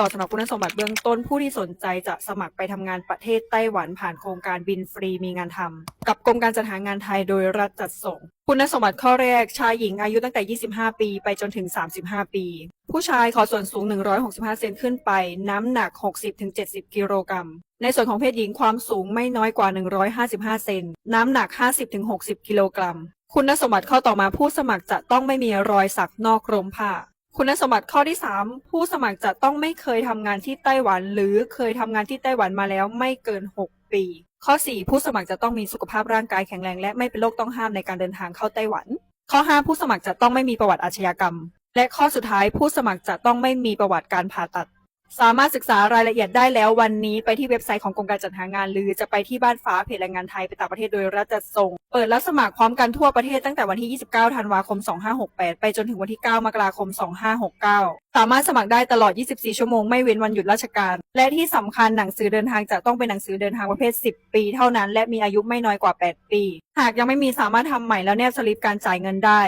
ต่อสำหรับคุณสมบัติเบื้องต้นผู้ที่สนใจจะสมัครไปทำงานประเทศไต้หวันผ่านโครงการบินฟรีมีงานทำกับกรมการจัดหางานไทยโดยรัฐจัดส่ง คุณสมบัติข้อแรกชายหญิงอายุตั้งแต่ 25 ปี ไปจนถึง 35 ปี ผู้ชายขอส่วนสูง 165 เซนขึ้นไป น้ำหนัก 60-70 กิโลกรัมในส่วนของเพศหญิงความสูงไม่น้อยกว่า 155 เซน น้ำหนัก 50-60 กิโลกรัม คุณสมบัติข้อต่อมาผู้สมัครจะต้องไม่มีรอยสักนอกร่มผ้า คุณสมบัติข้อที่ 3 ผู้สมัครจะต้องไม่เคยทำงานที่ไต้หวัน หรือเคยทำงานที่ไต้หวันมาแล้วไม่เกิน 6 ปี ข้อ 4 ผู้สมัครจะต้องมีสุขภาพร่างกายแข็งแรงและไม่เป็นโรคต้องห้ามในการเดินทางเข้าไต้หวัน ข้อ 5 ผู้สมัครจะต้องไม่มีประวัติอาชญากรรม และข้อสุดท้ายผู้สมัครจะต้องไม่มีประวัติการผ่าตัด สามารถศึกษารายละเอียดได้แล้ววันนี้ไปที่เว็บไซต์ของกรมการจัดหางาน หรือจะไปที่บ้านฟ้าเพจแรงงานไทยไปต่างประเทศโดยรัฐจัดส่ง เปิดรับสมัครพร้อมกันทั่วประเทศตั้งแต่วันที่ 29 ธันวาคม 2568 ไปจนถึงวันที่ 9 มกราคม 2569 สามารถสมัครได้ตลอด 24 ชั่วโมงไม่เว้นวันหยุดราชการ และที่สำคัญหนังสือเดินทางจะต้องเป็นหนังสือเดินทางประเภท 10 ปีเท่านั้น และมีอายุไม่น้อยกว่า 8 ปี หากยังไม่มีสามารถทำใหม่แล้วแนบสลิปการจ่ายเงินได้